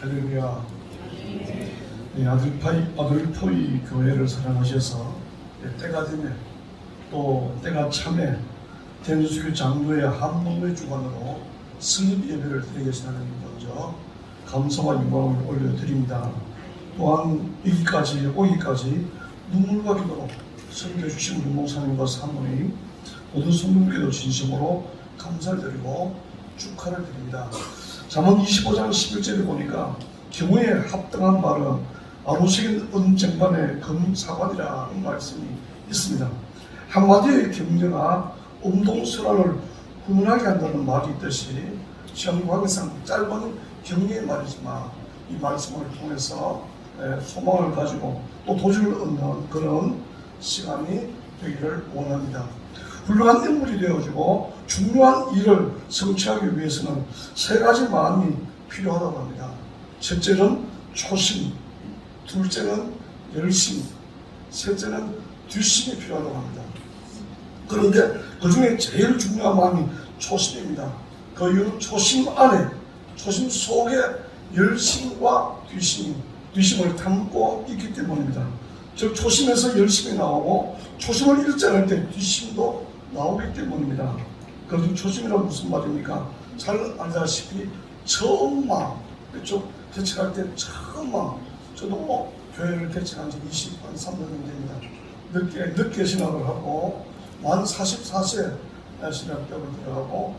할렐루야. 이 아들 파이 아들 포이 교회를 사랑하셔서 때가 되면 또 때가 참에天주교 장로의 한문의 주관으로 승립 예배를 드리겠다는 먼저 감사와 영광을 올려드립니다. 또한 여기까지 오기까지 눈물과 기도로 섬겨주신 우리 목사님과 사모님 모든 성도님께도 진심으로 감사를 드리고 축하를 드립니다. 잠언 25장 11절에 보니까 경우에 합당한 말은 아로식인 은쟁반의 금사관이라는 말씀이 있습니다. 한마디의 경제가 운동선언을 훈훈하게 한다는 말이 있듯이 시험과학상 짧은 경리의 말이지만 이 말씀을 통해서 에, 소망을 가지고 또 도전을 얻는 그런 시간이 되기를 원합니다. 훌륭한 인물이 되어지고 중요한 일을 성취하기 위해서는 세 가지 마음이 필요하다고 합니다. 첫째는 초심, 둘째는 열심, 셋째는 뒷심이 필요하다고 합니다. 그런데 그 중에 제일 중요한 마음이 초심입니다. 그 이유는 초심 안에, 초심 속에 열심과 뒷심, 뒷심을 담고 있기 때문입니다. 즉 초심에서 열심이 나오고 초심을 않을 때 뒷심도 나오기 때문입니다. 그래서 초심이란 무슨 말입니까? 잘 알다시피 처음만 이쪽 개척할 때 처음만 저도 뭐 교회를 개척한 지 20한 3년 됩니다. 늦게 늦게 신학을 하고 만 44세 신학교를 들어가고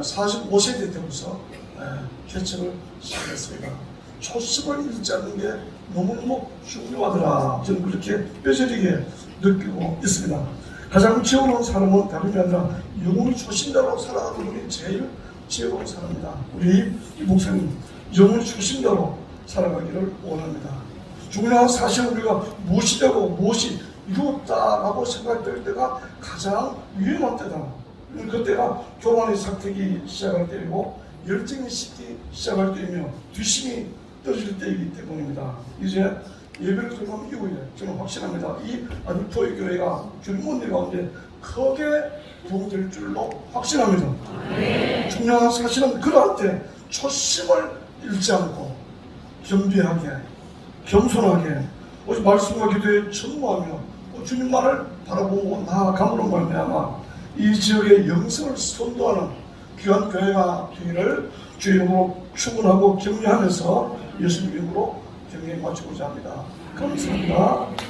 45세 때 되면서 개척을 시작했습니다. 초심을 잃지 않는 게 너무너무 중요하더라. 저는 그렇게 뼈저리게 느끼고 있습니다. 가장 지혜로운 사람은 다름이 아니라 영혼이 초심자로 살아가는 분이 제일 지혜로운 사람입니다. 우리 이 목사님 영혼이 초심자로 살아가기를 원합니다. 중요한 사실 우리가 무엇이 되고 무엇이 이루었다라고 생각될 때가 가장 위험한 때다. 그때가 교만의 사택이 시작할 때이고 열정이 식기 시작할 때이며 뒷심이 떨어질 때이기 때문입니다. 이제 예배를 들어가면 이후에 저는 확신합니다. 이 아들포의 교회가 주님원들 가운데 크게 도움될 줄로 확신합니다. 중요한 사실은 그러할 때 초심을 잃지 않고 겸비하게 겸손하게 오직 말씀과 기도에 전무하며 주님 만을 바라보고 나아감으로 말미암아 이 지역의 영성을 선도하는 귀한 교회가 되기를 주 이름으로 축원하고 격려하면서 예수님 이름으로 격려에 마치고자 합니다. 감사합니다.